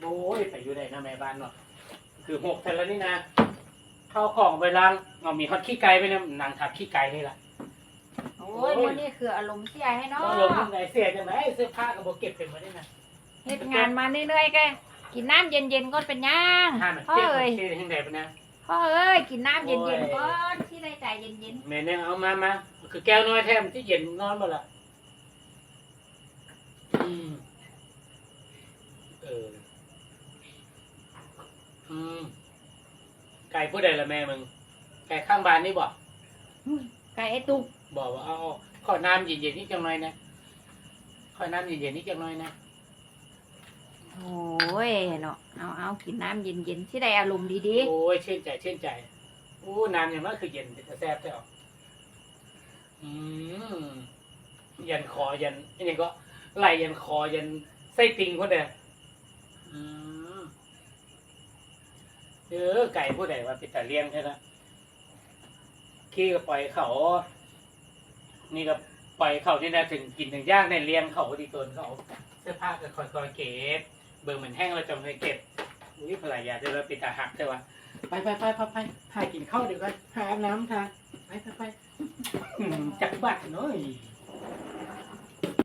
โอ้ยไปอยู่ได้นะแม่บ้านเนาะคือหกแต่ละนี่นะเข้าของไปล้างเอามีฮอตขี้ไก่ไปเนี่ยนางทับขี้ไก่นี่แหละโอ้ยมันนี่คืออารมณ์เสียให้เนาะต้องลงยังไงเสียจังไหนเสื้อผ้ากับโบเก็บเป็นมาได้นะเฮ็ดงานมาเรื่อยๆแกกินน้ำเย็นๆก็เป็นย่างห้ามันพ่อเจ็บเอ้ยเสียยังไงปะนะพ่อเอ้ยกินน้ำเย็นโอ้ยๆก่อนที่ได้ใจเย็นแม่เนี่ยเอามามาคือแก้วน้อยแทมที่เย็นนอนหมดละอืมเออ อืมไก่ผู้ใดละแม่มึง ไก่ข้างบ้านนี่บอกๆไก่ไอ้ตุกบอกว่าเอาขอน้ำเย็นๆนิดจังหน่อยนะขอน้ำเย็นๆนิดจังหน่อยนะโอ้ยเนาะเอาเอากินน้ำเย็นๆที่ได้อารมณ์ดีโอ้ยชื่นใจชื่นใจโอ้น้ำอย่างนั้นคือเย็นแต่แซ่บใช่หรออืมยันคอยันอันนี้ก็ไหลยันคอยันไส้ติ่งคนเดียวอืม เออไก่ผู้ใดว่าเป็นแต่เลี้ยงใช่ไหมขี้ก็ปล่อยเขา นี่ก็ปล่อยเขานี่นะถึงกินถึงย่างในเลี้ยงเขาดีตนเขาเสื้อผ้าก็คอยๆเก็บ เบิ่งเหมือนแห้งเราจำเลยเก็บอุ้ยภรรยาเดี๋ยวเราปิดตาหักใช่ปะไปไปไปไปไปพายกินข้าวเดี๋ยวกันพาอาบน้ำทาไปไปไปจักบัตรเนาะ